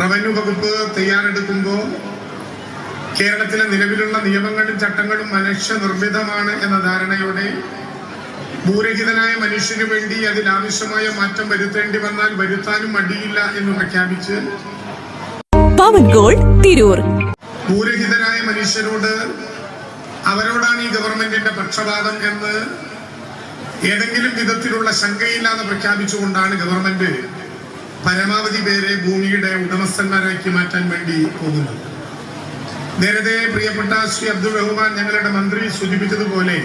Revenue വകുപ്പ് തയ്യാറെടുക്കുമ്പോൾ കേരളത്തിലെ നിലവിലുള്ള നിയമങ്ങളും ചട്ടങ്ങളും മനുഷ്യ നിർമ്മിതമാണ് എന്ന ധാരണയോടെ ഭൂരഹിതനായ മനുഷ്യന് വേണ്ടി അതിലാവശ്യമായ മാറ്റം വരുത്തേണ്ടി വന്നാൽ വരുത്താനും മടിയില്ല എന്ന് പ്രഖ്യാപിച്ച് പവൻ ഗോൾഡ് തിരൂർ. ഭൂരഹിതരായ മനുഷ്യരോട് അവരോടാണ് ഈ ഗവൺമെന്റിന്റെ പക്ഷപാതം എന്ന് ഏതെങ്കിലും വിധത്തിലുള്ള ശങ്കയില്ലാതെ പ്രഖ്യാപിച്ചുകൊണ്ടാണ് ഗവൺമെന്റ് പരമാവധി പേരെ ഭൂമിയുടെ ഉടമസ്ഥന്മാരാക്കി മാറ്റാൻ വേണ്ടി പോകുന്നത് നേരത്തെ പ്രിയപ്പെട്ട ശ്രീ അബ്ദുൾ റഹ്മാൻ ഞങ്ങളുടെ മന്ത്രി സൂചിപ്പിച്ചതുപോലെ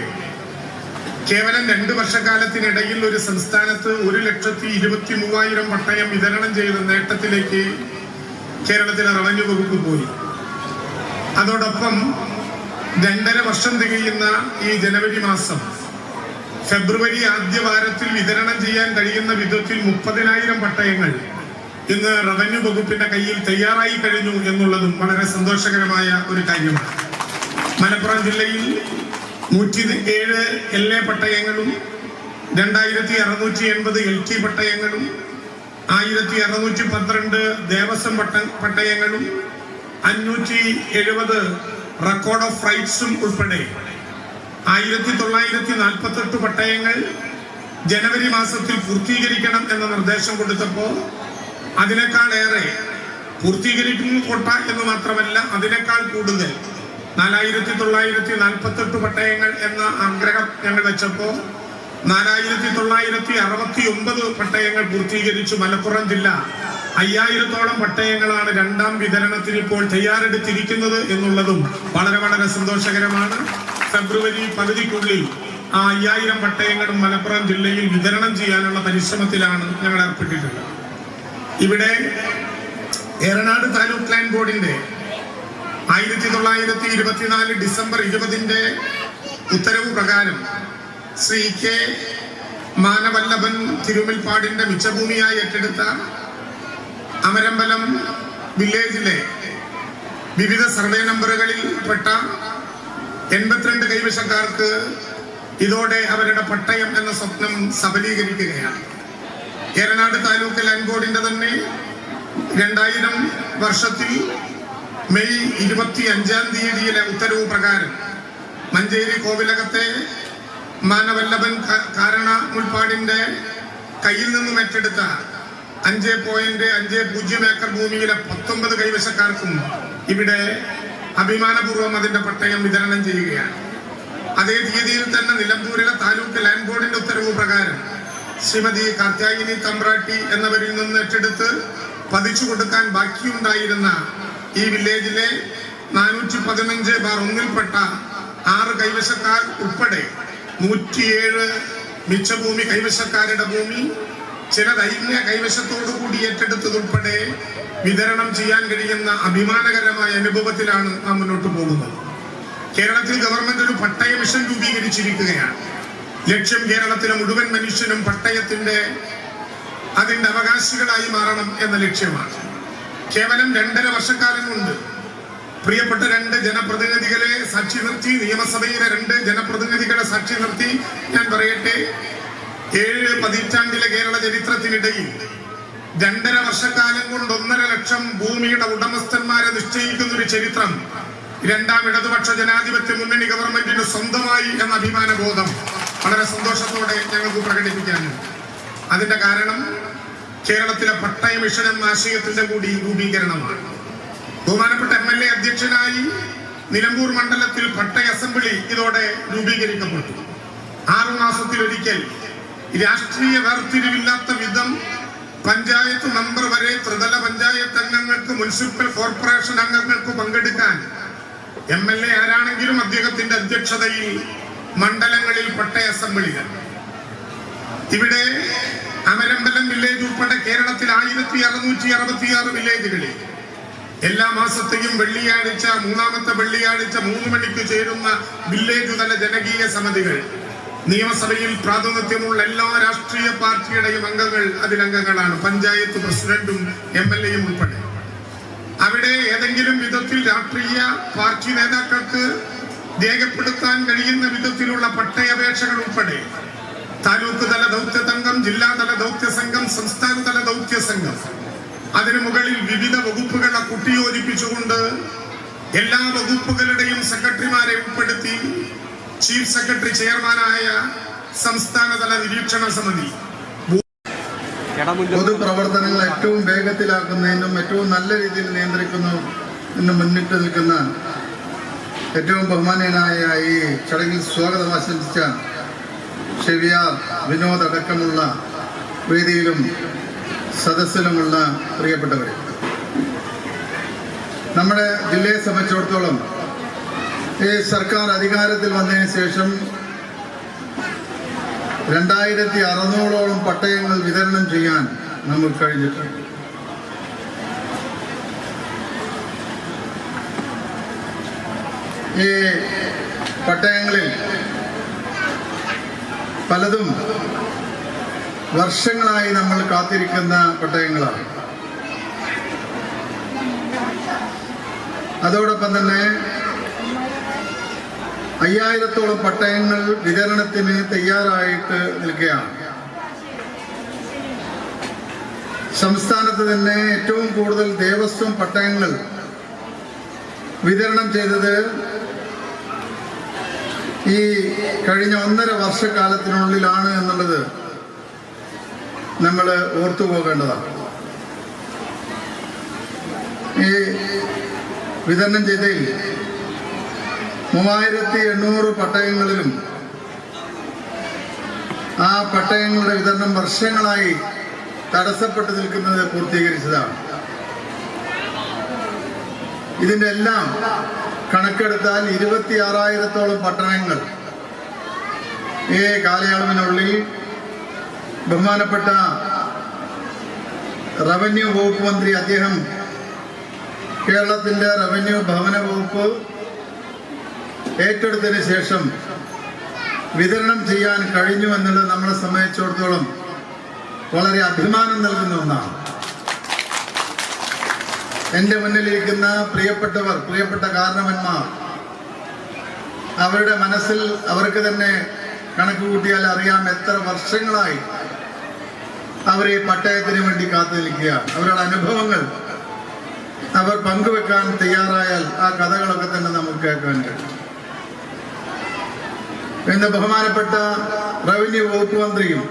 കേവലം രണ്ടു വർഷക്കാലത്തിനിടയിൽ ഒരു സംസ്ഥാനത്ത് ഒരു ലക്ഷത്തി ഇരുപത്തി മൂവായിരം പട്ടയം വിതരണം ചെയ്ത നേട്ടത്തിലേക്ക് കേരളത്തിലെ റവന്യൂ വകുപ്പ് പോയി. അതോടൊപ്പം രണ്ടര വർഷം തികയുന്ന ഈ ജനുവരി മാസം ഫെബ്രുവരി ആദ്യ വാരത്തിൽ വിതരണം ചെയ്യാൻ കഴിയുന്ന വിധത്തിൽ മുപ്പതിനായിരം പട്ടയങ്ങൾ ഇന്ന് റവന്യൂ വകുപ്പിന്റെ കയ്യിൽ തയ്യാറായി കഴിഞ്ഞു എന്നുള്ളതും വളരെ സന്തോഷകരമായ ഒരു കാര്യമാണ്. മലപ്പുറം ജില്ലയിൽ നൂറ്റി ഏഴ് എൽ എ പട്ടയങ്ങളും രണ്ടായിരത്തി അറുന്നൂറ്റി എൺപത് എൽ ടി പട്ടയങ്ങളും ആയിരത്തി അറുന്നൂറ്റി പന്ത്രണ്ട് ദേവസ്വം പട്ട പട്ടയങ്ങളും അഞ്ഞൂറ്റി എഴുപത് റെക്കോർഡ് ഓഫ് റൈറ്റ്സും ഉൾപ്പെടെ. ആയിരത്തി തൊള്ളായിരത്തി നാൽപ്പത്തെട്ട് പട്ടയങ്ങൾ ജനുവരി മാസത്തിൽ പൂർത്തീകരിക്കണം എന്ന നിർദ്ദേശം കൊടുത്തപ്പോൾ അതിനേക്കാളേറെ പൂർത്തീകരിക്കുന്നു കൊട്ട എന്ന് മാത്രമല്ല അതിനേക്കാൾ കൂടുതൽ നാലായിരത്തി തൊള്ളായിരത്തി നാൽപ്പത്തെട്ട് പട്ടയങ്ങൾ എന്ന ആഗ്രഹം ഞങ്ങൾ വെച്ചപ്പോൾ നാലായിരത്തി തൊള്ളായിരത്തി അറുപത്തി ഒമ്പത് പട്ടയങ്ങൾ പൂർത്തീകരിച്ചു. മലപ്പുറം ജില്ല അയ്യായിരത്തോളം പട്ടയങ്ങളാണ് രണ്ടാം വിതരണത്തിന് ഇപ്പോൾ തയ്യാറെടുത്തിരിക്കുന്നത് എന്നുള്ളതും വളരെ വളരെ സന്തോഷകരമാണ്. ഫെബ്രുവരി പകുതിക്കുള്ളിൽ ആ അയ്യായിരം പട്ടയങ്ങളും മലപ്പുറം ജില്ലയിൽ വിതരണം ചെയ്യാനുള്ള പരിശ്രമത്തിലാണ് ഞങ്ങൾ ഏർപ്പെട്ടിട്ടുള്ളത്. ഇവിടെ ഏറനാട് താലൂക്ക് ലാൻഡ് ബോർഡിന്റെ ആയിരത്തി തൊള്ളായിരത്തി ഇരുപത്തിനാല് ഡിസംബർ ഇരുപതിന്റെ ഉത്തരവ് പ്രകാരം ശ്രീ കെ മാനവല്ലഭൻ തിരുമിൽപ്പാടിന്റെ മിച്ചഭൂമിയായി ഏറ്റെടുത്ത അമരമ്പലം വില്ലേജിലെ വിവിധ സർവേ നമ്പറുകളിൽ പെട്ട എൺപത്തിരണ്ട് കൈവശക്കാർക്ക് ഇതോടെ അവരുടെ പട്ടയം എന്ന സ്വപ്നം സബലീകരിക്കുകയാണ്. ഏറനാട് താലൂക്കിൽ ബോർഡിന്റെ തന്നെ രണ്ടായിരം വർഷത്തിൽ മെയ് ഇരുപത്തി അഞ്ചാം തീയതിയിലെ ഉത്തരവ് പ്രകാരം മഞ്ചേരി കോവിലകത്തെ മാനവല്ലഭൻ കാരണ മുൾപ്പാടിന്റെ കയ്യിൽ നിന്നും ഏറ്റെടുത്ത അഞ്ച് പോയിന്റ് അഞ്ച് പൂജ്യം ഏക്കർ ഭൂമിയിലെ പത്തൊമ്പത് കൈവശക്കാർക്കും ഇവിടെ അഭിമാനപൂർവം അതിന്റെ പട്ടയം വിതരണം ചെയ്യുകയാണ്. അതേ തീയതിയിൽ തന്നെ നിലമ്പൂരിലെ താലൂക്ക് ലാൻഡ് ബോർഡിന്റെ ഉത്തരവ് പ്രകാരം ശ്രീമതി കാർത്യായിനി തമ്പ്രാട്ടി എന്നവരിൽ നിന്ന് ഏറ്റെടുത്ത് പതിച്ചു കൊടുക്കാൻ ബാക്കിയുണ്ടായിരുന്ന ഈ വില്ലേജിലെ നാനൂറ്റി പതിനഞ്ച് ബാർ ഒന്നിൽപ്പെട്ട ആറ് കൈവശക്കാർ ഉൾപ്പെടെ നൂറ്റിയേഴ് മിച്ചഭൂമി കൈവശക്കാരുടെ ഭൂമി ചില ദൈന്യ കൈവശത്തോടു കൂടി ഏറ്റെടുത്തതുൾപ്പെടെ വിതരണം ചെയ്യാൻ കഴിയുന്ന അഭിമാനകരമായ അനുഭവത്തിലാണ് നാം മുന്നോട്ട് പോകുന്നത്. കേരളത്തിൽ ഗവൺമെന്റ് ഒരു പട്ടയ മിഷൻ രൂപീകരിച്ചിരിക്കുകയാണ്. ലക്ഷ്യം കേരളത്തിലെ മുഴുവൻ മനുഷ്യനും പട്ടയത്തിന്റെ അതിന്റെ അവകാശികളായി മാറണം എന്ന ലക്ഷ്യമാണ്. കേവലം രണ്ടര വർഷക്കാലം കൊണ്ട് പ്രിയപ്പെട്ട രണ്ട് ജനപ്രതിനിധികളെ സാക്ഷി നിർത്തി നിയമസഭയിലെ രണ്ട് ജനപ്രതിനിധികളെ സാക്ഷി നിർത്തി ഞാൻ പറയട്ടെ ഏഴ് പതിറ്റാണ്ടിലെ കേരള ചരിത്രത്തിനിടയിൽ രണ്ടര വർഷക്കാലം കൊണ്ട് ഒന്നര ലക്ഷം ഭൂമിയുടെ ഉടമസ്ഥന്മാരെ നിശ്ചയിക്കുന്ന ഒരു ചരിത്രം രണ്ടാം ഇടതുപക്ഷ ജനാധിപത്യ മുന്നണി ഗവൺമെന്റിന് സ്വന്തമായി എന്ന അഭിമാന ബോധം വളരെ സന്തോഷത്തോടെ ഞങ്ങൾക്ക് പ്രകടിപ്പിക്കാനുണ്ട് അതിന്റെ കാരണം കേരളത്തിലെ പട്ടയ മിഷൻ എന്ന ആശയത്തിന്റെ കൂടി രൂപീകരണമാണ്. ബഹുമാനപ്പെട്ട എം എൽ എ അധ്യക്ഷനായി നിലമ്പൂർ മണ്ഡലത്തിൽ പട്ടയ അസംബ്ലി ഇതോടെ രൂപീകരിക്കപ്പെട്ടു. ആറു മാസത്തിലൊരിക്കൽ രാഷ്ട്രീയ വേർതിരിവില്ലാത്ത വിധം പഞ്ചായത്ത് മെമ്പർ വരെ ത്രിതല പഞ്ചായത്ത് അംഗങ്ങൾക്ക് മുനിസിപ്പൽ കോർപ്പറേഷൻ അംഗങ്ങൾക്ക് പങ്കെടുക്കാൻ എം എൽ എ ആരാണെങ്കിലും അദ്ദേഹത്തിന്റെ അധ്യക്ഷതയിൽ മണ്ഡലങ്ങളിൽ പട്ടയ അസംബ്ലികൾ. ഇവിടെ അമരമ്പലം വില്ലേജ് ഉൾപ്പെടെ കേരളത്തിൽ ആയിരത്തി അറുന്നൂറ്റി അറുപത്തിയാറ് വില്ലേജുകളിൽ എല്ലാ മാസത്തെയും വെള്ളിയാഴ്ച മൂന്നാമത്തെ വെള്ളിയാഴ്ച മൂന്ന് മണിക്ക് ചേരുന്ന വില്ലേജ് തല ജനകീയ സമിതികൾ നിയമസഭയിൽ പ്രാതിനിധ്യമുള്ള എല്ലാ രാഷ്ട്രീയ പാർട്ടിയുടെയും അംഗങ്ങൾ അതിലംഗങ്ങളാണ്. പഞ്ചായത്ത് പ്രസിഡന്റും എം എൽ എയും ഉൾപ്പെടെ. അവിടെ ഏതെങ്കിലും വിധത്തിൽ രാഷ്ട്രീയ പാർട്ടി നേതാക്കൾക്ക് രേഖപ്പെടുത്താൻ കഴിയുന്ന വിധത്തിലുള്ള പട്ടയപേക്ഷകൾ ഉൾപ്പെടെ താലൂക്ക് തല ദൗത്യ സംഘം ജില്ലാതല ദൗത്യ സംഘം സംസ്ഥാന തല ദൗത്യ സംഘം. അതിനു മുകളിൽ വിവിധ വകുപ്പുകളെ കുട്ടിയോജിപ്പിച്ചുകൊണ്ട് എല്ലാ വകുപ്പുകളുടെയും സെക്രട്ടറിമാരെ ഉൾപ്പെടുത്തി ചീഫ് സെക്രട്ടറി ചെയർമാനായ സംസ്ഥാനതല നിരീക്ഷണ സമിതി. പൊതുപ്രവർത്തനങ്ങൾ ഏറ്റവും വേഗത്തിലാക്കുന്നതിനും ഏറ്റവും നല്ല രീതിയിൽ നിയന്ത്രിക്കുന്നതിനും മുന്നിട്ട് നിൽക്കുന്ന ഏറ്റവും ബഹുമാനീയനായ ഈ ചടങ്ങിൽ സ്വാഗതം ആശംസിച്ച ഷെവിയാർ വിനോദ് അടക്കമുള്ള വേദിയിലും സദസ്സിലുമുള്ള പ്രിയപ്പെട്ടവരെ. നമ്മുടെ ജില്ലയെ സംബന്ധിച്ചിടത്തോളം സർക്കാർ അധികാരത്തിൽ വന്നതിന് ശേഷം രണ്ടായിരത്തി അറുന്നൂറോളം പട്ടയങ്ങൾ വിതരണം ചെയ്യാൻ നമ്മൾ കഴിഞ്ഞിട്ടുണ്ട്. ഈ പട്ടയങ്ങളിൽ പലതും വർഷങ്ങളായി നമ്മൾ കാത്തിരിക്കുന്ന പട്ടയങ്ങളാണ്. അതോടൊപ്പം തന്നെ അയ്യായിരത്തോളം പട്ടയങ്ങൾ വിതരണത്തിന് തയ്യാറായിട്ട് നിൽക്കുകയാണ്. സംസ്ഥാനത്ത് തന്നെ ഏറ്റവും കൂടുതൽ ദേവസ്വം പട്ടയങ്ങൾ വിതരണം ചെയ്തത് ഈ കഴിഞ്ഞ ഒന്നര വർഷക്കാലത്തിനുള്ളിലാണ് എന്നുള്ളത് നമ്മൾ ഓർത്തു പോകേണ്ടതാണ്. ഈ വിതരണം ചെയ്തതിൽ മൂവായിരത്തി എണ്ണൂറ് പട്ടയങ്ങളിലും ആ പട്ടയങ്ങളുടെ വിതരണം വർഷങ്ങളായി തടസ്സപ്പെട്ടു നിൽക്കുന്നത് പൂർത്തീകരിച്ചതാണ്. ഇതിന്റെ എല്ലാം കണക്കെടുത്താൽ ഇരുപത്തി ആറായിരത്തോളം പട്ടണങ്ങൾ ഈ കാലയളവിനുള്ളിൽ ബഹുമാനപ്പെട്ട റവന്യൂ വകുപ്പ് മന്ത്രി അദ്ദേഹം കേരളത്തിന്റെ റവന്യൂ ഭവന വകുപ്പ് ഏറ്റെടുത്തതിന് ശേഷം വിതരണം ചെയ്യാൻ കഴിഞ്ഞു എന്നുള്ളത് നമ്മളെ സംബന്ധിച്ചിടത്തോളം വളരെ അഭിമാനം നൽകുന്ന ഒന്നാണ്. എന്റെ മുന്നിലിരിക്കുന്ന പ്രിയപ്പെട്ടവർ പ്രിയപ്പെട്ട കാരണവന്മാർ അവരുടെ മനസ്സിൽ അവർക്ക് തന്നെ കണക്ക് കൂട്ടിയാൽ അറിയാം എത്ര വർഷങ്ങളായി അവർ ഈ പട്ടയത്തിന് വേണ്ടി കാത്തു നിൽക്കുക അവരുടെ അനുഭവങ്ങൾ അവർ പങ്കുവെക്കാൻ തയ്യാറായാൽ ആ കഥകളൊക്കെ തന്നെ നമുക്ക് കേൾക്കാൻ കഴിയും. ഇന്ന് ബഹുമാനപ്പെട്ട റവന്യൂ വകുപ്പ് മന്ത്രിയും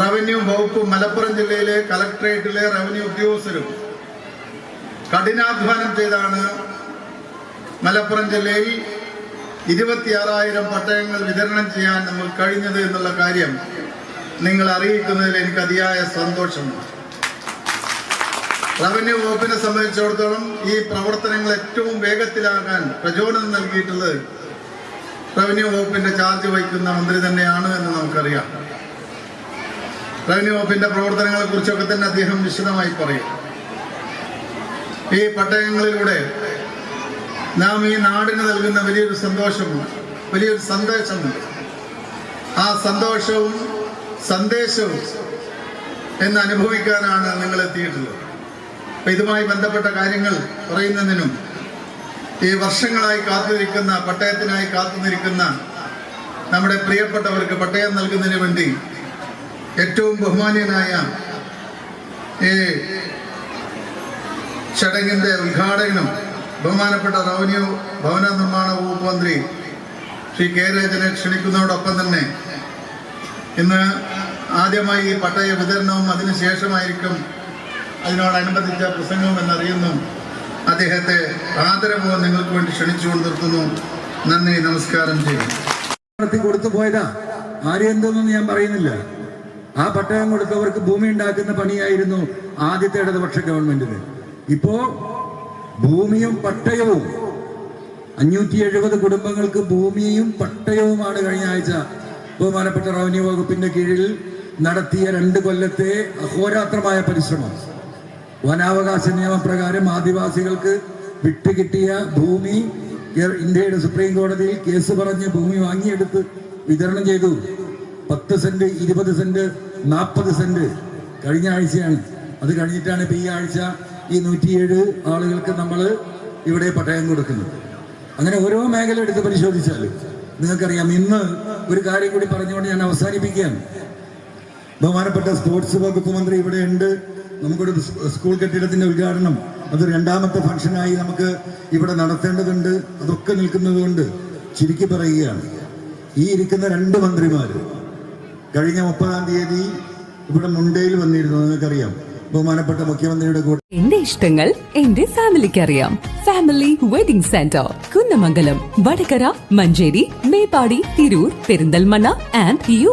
റവന്യൂ വകുപ്പ് മലപ്പുറം ജില്ലയിലെ കലക്ടറേറ്റിലെ റവന്യൂ ഉദ്യോഗസ്ഥരും കഠിനാധ്വാനം ചെയ്താണ് മലപ്പുറം ജില്ലയിൽ ഇരുപത്തിയാറായിരം പട്ടയങ്ങൾ വിതരണം ചെയ്യാൻ നമ്മൾ കഴിഞ്ഞത് എന്നുള്ള കാര്യം നിങ്ങൾ അറിയിക്കുന്നതിൽ എനിക്ക് അതിയായ സന്തോഷമുണ്ട്. റവന്യൂ വകുപ്പിനെ സംബന്ധിച്ചിടത്തോളം ഈ പ്രവർത്തനങ്ങൾ ഏറ്റവും വേഗത്തിലാകാൻ പ്രചോദനം നൽകിയിട്ടുള്ളത് റവന്യൂ വകുപ്പിന്റെ ചാർജ് വഹിക്കുന്ന മന്ത്രി തന്നെയാണ് എന്ന് നമുക്കറിയാം. റവന്യൂ വകുപ്പിന്റെ പ്രവർത്തനങ്ങളെ കുറിച്ചൊക്കെ തന്നെ അദ്ദേഹം വിശദമായി പറയും. ഈ പട്ടയങ്ങളിലൂടെ നാം ഈ നാടിന് നൽകുന്ന വലിയൊരു സന്തോഷമുണ്ട്. വലിയൊരു സന്ദേശമുണ്ട്. ആ സന്തോഷവും സന്ദേശവും എന്ന് അനുഭവിക്കാനാണ് നിങ്ങൾ എത്തിയിട്ടുള്ളത്. ഇതുമായി ബന്ധപ്പെട്ട കാര്യങ്ങൾ പറയുന്നതിനും ഈ വർഷങ്ങളായി കാത്തുനിൽക്കുന്ന പട്ടയത്തിനായി കാത്തുനിൽക്കുന്ന നമ്മുടെ പ്രിയപ്പെട്ടവർക്ക് പട്ടയം നൽകുന്നതിന് വേണ്ടി ഏറ്റവും ബഹുമാനീയനായ ഈ ചടങ്ങിന്റെ ഉദ്ഘാടനം ബഹുമാനപ്പെട്ട റവന്യൂ ഭവന നിർമ്മാണ വകുപ്പ് മന്ത്രി ശ്രീ കെ രാജനെ ക്ഷണിക്കുന്നതോടൊപ്പം തന്നെ ഇന്ന് ആദ്യമായി ഈ പട്ടയ വിതരണവും അതിനുശേഷമായിരിക്കും അതിനോടനുബന്ധിച്ച പ്രസംഗവും എന്നറിയുന്നു. അദ്ദേഹത്തെ ആദരപൂർവം നിങ്ങൾക്ക് വേണ്ടി ക്ഷണിച്ചുകൊണ്ട് നിർത്തുന്നു. നന്ദി നമസ്കാരം നടത്തി കൊടുത്തു പോയതാ. ആരും എന്തൊന്നും ഞാൻ പറയുന്നില്ല. ആ പട്ടയം കൊടുത്തവർക്ക് ഭൂമി ഉണ്ടാക്കുന്ന പണിയായിരുന്നു ആദ്യത്തെ ഇടതുപക്ഷ ഗവൺമെന്റിന്. ഇപ്പോ ഭൂമിയും പട്ടയവും അഞ്ഞൂറ്റി എഴുപത് കുടുംബങ്ങൾക്ക് ഭൂമിയും പട്ടയവുമാണ് കഴിഞ്ഞ ആഴ്ച ബഹുമാനപ്പെട്ട റവന്യൂ വകുപ്പിന്റെ കീഴിൽ നടത്തിയ രണ്ട് കൊല്ലത്തെ അഹോരാത്രമായ പരിശ്രമം. വനാവകാശ നിയമപ്രകാരം ആദിവാസികൾക്ക് വിട്ടുകിട്ടിയ ഭൂമി ഇന്ത്യയുടെ സുപ്രീം കോടതിയിൽ കേസ് പറഞ്ഞ് ഭൂമി വാങ്ങിയെടുത്ത് വിതരണം ചെയ്തു. പത്ത് സെന്റ് ഇരുപത് സെന്റ് നാൽപ്പത് സെന്റ് കഴിഞ്ഞ ആഴ്ചയാണ്. അത് കഴിഞ്ഞിട്ടാണ് ഇപ്പൊ ഈ ആഴ്ച ഈ നൂറ്റിയേഴ് ആളുകൾക്ക് നമ്മൾ ഇവിടെ പട്ടയം കൊടുക്കുന്നത്. അങ്ങനെ ഓരോ മേഖല എടുത്ത് പരിശോധിച്ചാൽ നിങ്ങൾക്കറിയാം ഇന്ന് ഒരു കാര്യം കൂടി പറഞ്ഞുകൊണ്ട് ഞാൻ അവസാനിപ്പിക്കുകയാണ്. ബഹുമാനപ്പെട്ട സ്പോർട്സ് വകുപ്പ് മന്ത്രി ഇവിടെ ഉണ്ട്. നമുക്കൊരു സ്കൂൾ കെട്ടിടത്തിന്റെ ഉദ്ഘാടനം അത് രണ്ടാമത്തെ ഫംഗ്ഷനായി നമുക്ക് ഇവിടെ നടത്തേണ്ടതുണ്ട് അതൊക്കെ നിൽക്കുന്നത് കൊണ്ട് ചുരുക്കി പറയുകയാണ്. ഈ ഇരിക്കുന്ന രണ്ട് മന്ത്രിമാർ കഴിഞ്ഞ മുപ്പതാം തീയതി ഇവിടെ മുണ്ടയിൽ വന്നിരുന്നു നിങ്ങൾക്കറിയാം. ബഹുമാനപ്പെട്ട മുഖ്യമന്ത്രിയുടെ കൂടെ എന്റെ ഇഷ്ടങ്ങൾ എന്റെ ഫാമിലിക്ക് അറിയാം family wedding centre Kunnamangalam Vadakara Manjeri Meppadi Tirur Perinthalmanna and you